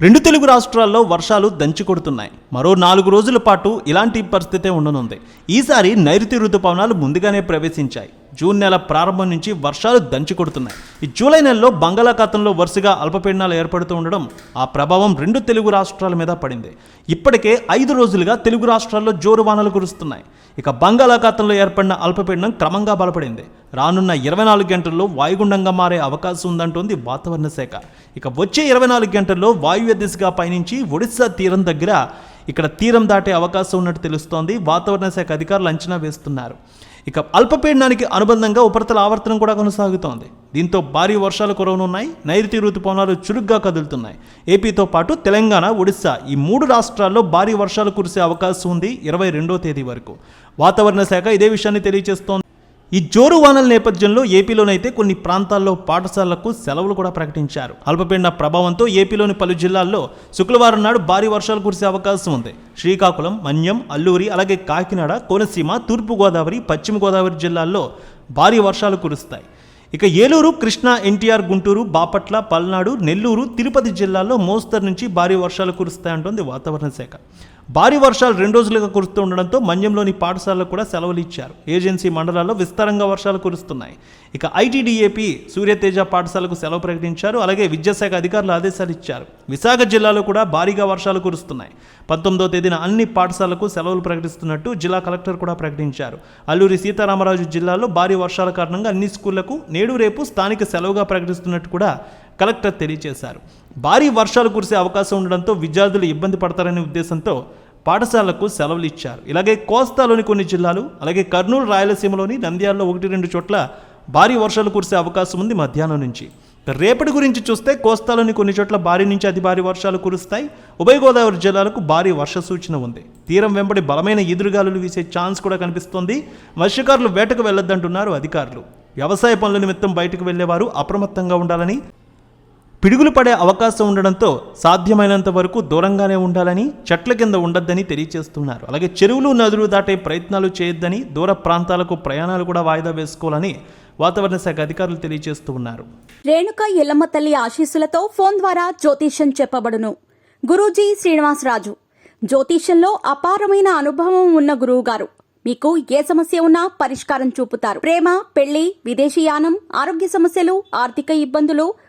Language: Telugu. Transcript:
రెండు తెలుగు రాష్ట్రాల్లో వర్షాలు దంచి కొడుతున్నాయి. మరో నాలుగు రోజుల పాటు ఇలాంటి పరిస్థితే ఉండనుంది. ఈసారి నైరుతి ఋతుపవనాలు ముందుగానే ప్రవేశించాయి. జూన్ నెల ప్రారంభం నుంచి వర్షాలు దంచి కొడుతున్నాయి. ఈ జూలై నెలలో బంగాళాఖాతంలో వరుసగా అల్పపీడనాలు ఏర్పడుతూ ఉండడం ఆ ప్రభావం రెండు తెలుగు రాష్ట్రాల మీద పడింది. ఇప్పటికే ఐదు రోజులుగా తెలుగు రాష్ట్రాల్లో జోరు వానలు కురుస్తున్నాయి. ఇక బంగాళాఖాతంలో ఏర్పడిన అల్పపీడనం క్రమంగా బలపడింది. రానున్న ఇరవై నాలుగు గంటల్లో వాయుగుండంగా మారే అవకాశం ఉందంటోంది వాతావరణ శాఖ. ఇక వచ్చే ఇరవై నాలుగు గంటల్లో వాయువ్య దిశగా పయనించి ఒడిశా తీరం దగ్గర ఇక్కడ తీరం దాటే అవకాశం ఉన్నట్టు తెలుస్తోంది. వాతావరణ శాఖ అధికారులు అంచనా వేస్తున్నారు. ఇక అల్పపీడనానికి అనుబంధంగా ఉపరితల ఆవర్తనం కూడా కొనసాగుతోంది. దీంతో భారీ వర్షాలు కురవనున్నాయి. నైరుతి ఋతుపవనాలు చురుగ్గా కదులుతున్నాయి. ఏపీతో పాటు తెలంగాణ ఒడిశా ఈ మూడు రాష్ట్రాల్లో భారీ వర్షాలు కురిసే అవకాశం ఉంది ఇరవై రెండో తేదీ వరకు. వాతావరణ శాఖ ఇదే విషయాన్ని తెలియజేస్తోంది ఈ జోరు వానల నేపథ్యంలో ఏపీలోనైతే కొన్ని ప్రాంతాల్లో పాఠశాలలకు సెలవులు కూడా ప్రకటించారు. అల్పపీడన ప్రభావంతో ఏపీలోని పలు జిల్లాల్లో శుక్రవారం నాడు భారీ వర్షాలు కురిసే అవకాశం ఉంది. శ్రీకాకుళం మన్యం అల్లూరి అలాగే కాకినాడ కోనసీమ తూర్పుగోదావరి పశ్చిమ గోదావరి జిల్లాల్లో భారీ వర్షాలు కురుస్తాయి. ఇక ఏలూరు కృష్ణా ఎన్టీఆర్ గుంటూరు బాపట్ల పల్నాడు నెల్లూరు తిరుపతి జిల్లాల్లో మోస్తరు నుంచి భారీ వర్షాలు కురుస్తాయంటోంది వాతావరణ శాఖ. భారీ వర్షాలు రెండు రోజులుగా కురుస్తూ ఉండడంతో మన్యంలోని పాఠశాలకు కూడా సెలవులు ఇచ్చారు. ఏజెన్సీ మండలాల్లో విస్తారంగా వర్షాలు కురుస్తున్నాయి. ఇక ఐటీడీఏపీ సూర్యతేజ పాఠశాలకు సెలవు ప్రకటించారు. అలాగే విద్యాశాఖ అధికారులు ఆదేశాలు ఇచ్చారు. విశాఖ జిల్లాలో కూడా భారీగా వర్షాలు కురుస్తున్నాయి. పంతొమ్మిదో తేదీన అన్ని పాఠశాలకు సెలవులు ప్రకటిస్తున్నట్టు జిల్లా కలెక్టర్ కూడా ప్రకటించారు. అల్లూరి సీతారామరాజు జిల్లాలో భారీ వర్షాల కారణంగా అన్ని స్కూళ్ళకు నేడు రేపు స్థానిక సెలవుగా ప్రకటిస్తున్నట్టు కూడా కలెక్టర్ తెలియజేశారు. భారీ వర్షాలు కురిసే అవకాశం ఉండడంతో విద్యార్థులు ఇబ్బంది పడతారనే ఉద్దేశంతో పాఠశాలకు సెలవులు ఇచ్చారు. ఇలాగే కోస్తాలోని కొన్ని జిల్లాలు అలాగే కర్నూలు రాయలసీమలోని నంద్యాలలో ఒకటి రెండు చోట్ల భారీ వర్షాలు కురిసే అవకాశం ఉంది మధ్యాహ్నం నుంచి. రేపటి గురించి చూస్తే కోస్తాలోని కొన్ని చోట్ల భారీ నుంచి అతి భారీ వర్షాలు కురుస్తాయి. ఉభయ గోదావరి జిల్లాలకు భారీ వర్ష సూచన ఉంది. తీరం వెంబడి బలమైన ఎదురుగాలులు వీసే ఛాన్స్ కూడా కనిపిస్తోంది. మత్స్యకారులు వేటకు వెళ్ళొద్దంటున్నారు అధికారులు. వ్యవసాయ పనుల నిమిత్తం బయటకు వెళ్ళేవారు అప్రమత్తంగా ఉండాలని పిడుగులు పడే అవకాశం ఉండడంతో సాధ్యమైనంత వరకు దూరంగానే ఉండాలని చెట్ల కింద ఉండొద్దని తెలియజేస్తున్నారు అలాగే చెరువులు నదులు దాటే ప్రయత్నాలు చేయొద్దని దూర ప్రాంతాలకు ప్రయాణాలు కూడా వాయిదా వేసుకోవాలని వాతావరణ శాఖ అధికారులు తెలియజేస్తూ ఉన్నారు. రేణుక ఎల్లమ్మ తల్లి ఆశీస్సులతో ఫోన్ ద్వారా జ్యోతిష్యం చెప్పబడును. గురూజీ శ్రీనివాసరాజు. జ్యోతిష్యంలో అపారమైన అనుభవం ఉన్న గురువు గారు మీకు ఏ సమస్య ఉన్నా పరిష్కారం చూపుతారు. ప్రేమ పెళ్ళి విదేశీయానం ఆరోగ్య సమస్యలు ఆర్థిక ఇబ్బందులు